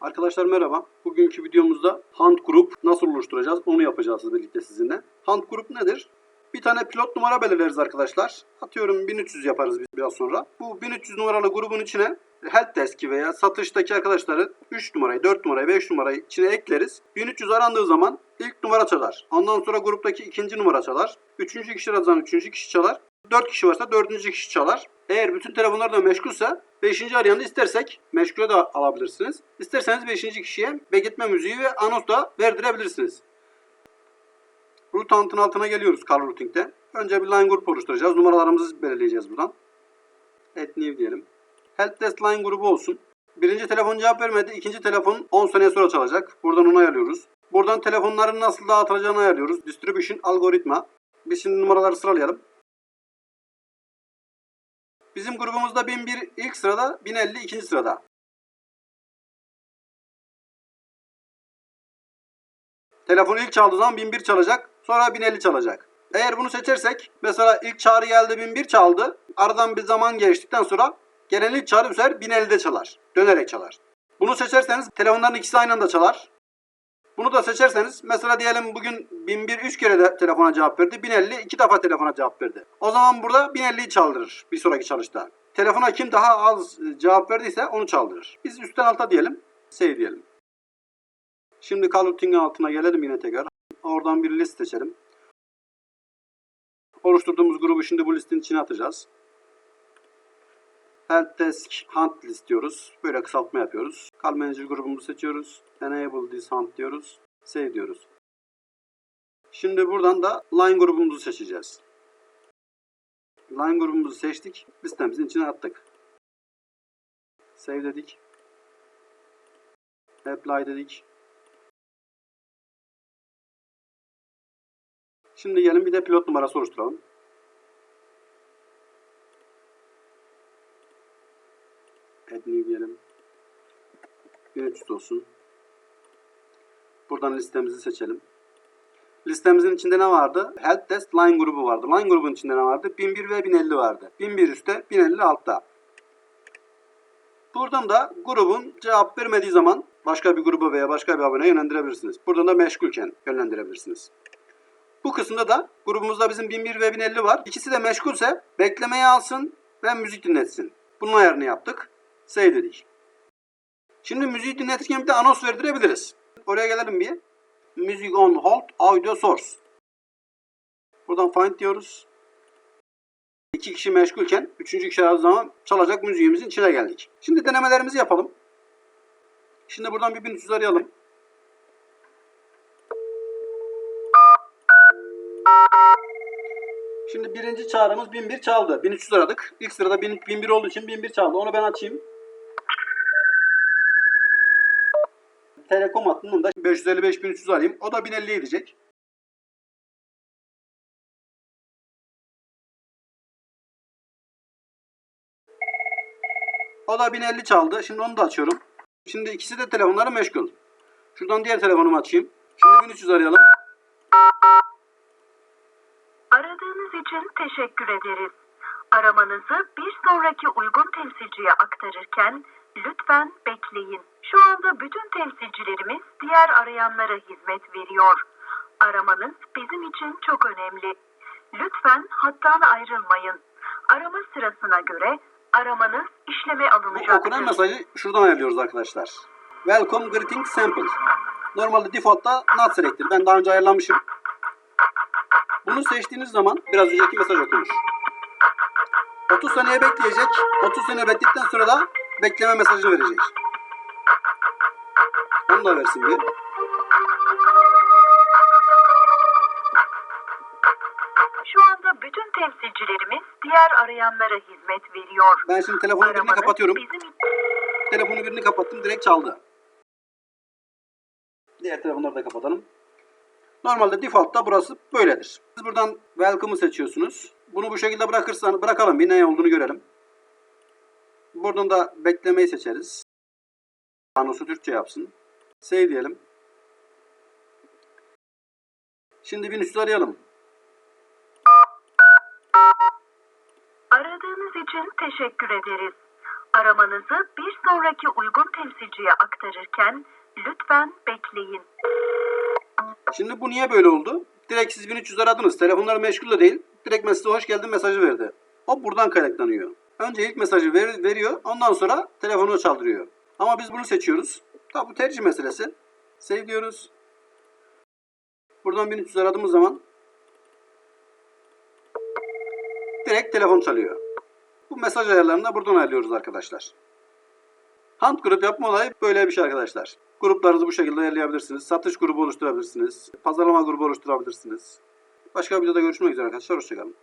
Arkadaşlar merhaba. Bugünkü videomuzda Hunt Group nasıl oluşturacağız onu yapacağız birlikte sizinle. Hunt Group nedir? Bir tane pilot numara belirleriz arkadaşlar. Atıyorum 1300 yaparız biz biraz sonra. Bu 1300 numaralı grubun içine help desk veya satıştaki arkadaşları 3 numarayı, 4 numarayı, 5 numarayı içine ekleriz. 1300 arandığı zaman ilk numara çalar. Ondan sonra gruptaki ikinci numara çalar. Üçüncü kişi zaman üçüncü kişi çalar. 4 kişi varsa dördüncü kişi çalar. Eğer bütün telefonlar da meşgulse 5. arayanı istersek meşgule de alabilirsiniz. İsterseniz 5. kişiye bekletme müziği ve anons da verdirebilirsiniz. Root Hunt'ın altına geliyoruz Call Routing'de. Önce bir line grup oluşturacağız. Numaralarımızı belirleyeceğiz buradan. Add new diyelim. Help Desk line grubu olsun. Birinci telefon cevap vermedi. İkinci telefon 10 saniye sonra çalacak. Buradan onu ayarlıyoruz. Buradan telefonların nasıl dağıtılacağını ayarlıyoruz. Distribution algoritma. Biz şimdi numaraları sıralayalım. Bizim grubumuzda 1001 ilk sırada, 1050 ikinci sırada. Telefon ilk çaldığı zaman 1001 çalacak, sonra 1050 çalacak. Eğer bunu seçersek, mesela ilk çağrı geldi 1001 çaldı. Aradan bir zaman geçtikten sonra gelen ilk çağrı bu sefer 1050'de çalar. Dönerek çalar. Bunu seçerseniz telefonların ikisi aynı anda çalar. Bunu da seçerseniz mesela diyelim bugün 1001 3 kere de telefona cevap verdi. 1050 2 defa telefona cevap verdi. O zaman burada 1050'yi çaldırır bir sonraki çalışta. Telefona kim daha az cevap verdiyse onu çaldırır. Biz üstten alta diyelim. Save diyelim. Şimdi call routing'in altına gelelim yine tekrar. Oradan bir list seçelim. Oluşturduğumuz grubu şimdi bu listin içine atacağız. Help Desk Hunt list diyoruz. Böyle kısaltma yapıyoruz. Call Manager grubumuzu seçiyoruz. Enable this hunt diyoruz. Save diyoruz. Şimdi buradan da line grubumuzu seçeceğiz. Line grubumuzu seçtik. Listemizin içine attık. Save dedik. Apply dedik. Şimdi gelin bir de pilot numarası oluşturalım. New diyelim. 1300 olsun. Buradan listemizi seçelim. Listemizin içinde ne vardı? Help Desk Line grubu vardı. Line grubun içinde ne vardı? 1001 ve 1050 vardı. 1001 üstte, 1050 altta. Buradan da grubun cevap vermediği zaman başka bir gruba veya başka bir aboneye yönlendirebilirsiniz. Buradan da meşgulken yönlendirebilirsiniz. Bu kısımda da grubumuzda bizim 1001 ve 1050 var. İkisi de meşgulse beklemeye alsın ve müzik dinletsin. Bunun ayarını yaptık. Save dedik. Şimdi müziği dinletirken bir de anons verdirebiliriz. Oraya gelelim bir. Music on hold audio source. Buradan find diyoruz. İki kişi meşgulken üçüncü kişi aradığı zaman çalacak müziğimizin içine geldik. Şimdi denemelerimizi yapalım. Şimdi buradan bir 1300 arayalım. Şimdi birinci çağrımız 1001 çaldı. 1300 aradık. İlk sırada 1000 1001 olduğu için 1001 çaldı. Onu ben açayım. Telekom hattının da 555 1300 alayım. O da 1050 edecek. O da 1050 çaldı. Şimdi onu da açıyorum. Şimdi ikisi de telefonları meşgul. Şuradan diğer telefonumu açayım. Şimdi 1300 arayalım. Aradığınız için teşekkür ederiz. Aramanızı bir sonraki uygun temsilciye aktarırken lütfen bekleyin. Şu anda bütün temsilcilerimiz diğer arayanlara hizmet veriyor. Aramanız bizim için çok önemli. Lütfen hattan ayrılmayın. Arama sırasına göre aramanız işleme Bu alınacaktır. okunan mesajı şuradan ayarlıyoruz arkadaşlar. Welcome greeting sample. Normalde default'ta not select'tir. Ben daha önce ayarlamışım. Bunu seçtiğiniz zaman biraz önceki mesaj okumuş. 30 saniye bekleyecek. 30 saniye bekledikten sonra da bekleme mesajını verecek. Onu da versin bir. Şu anda bütün temsilcilerimiz diğer arayanlara hizmet veriyor. Ben şimdi telefonu birini kapatıyorum. bizim Telefonu birini kapattım. Direkt çaldı. Diğer telefonları da kapatalım. Normalde default'ta burası böyledir. Siz buradan welcome'ı seçiyorsunuz. Bunu bu şekilde bırakırsan bırakalım bir ne olduğunu görelim. Buradan da beklemeyi seçeriz. Anonsu Türkçe yapsın. Save diyelim. Şimdi 1300 arayalım. Aradığınız için teşekkür ederiz. Aramanızı bir sonraki uygun temsilciye aktarırken lütfen bekleyin. Şimdi bu niye böyle oldu? Direkt siz 1300 aradınız. Telefonlar meşgul de değil. Direkt mesajı hoş geldin mesajı verdi. O buradan kaynaklanıyor. Önce ilk mesajı ver- veriyor. Ondan sonra telefonu çaldırıyor. Ama biz bunu seçiyoruz. Tabi bu tercih meselesi. Save diyoruz. Buradan 1300 aradığımız zaman direkt telefon çalıyor. Bu mesaj ayarlarını da buradan ayarlıyoruz arkadaşlar. Hunt grup yapma olayı böyle bir şey arkadaşlar. Gruplarınızı bu şekilde ayarlayabilirsiniz. Satış grubu oluşturabilirsiniz. Pazarlama grubu oluşturabilirsiniz. Başka bir videoda görüşmek üzere arkadaşlar. Hoşçakalın.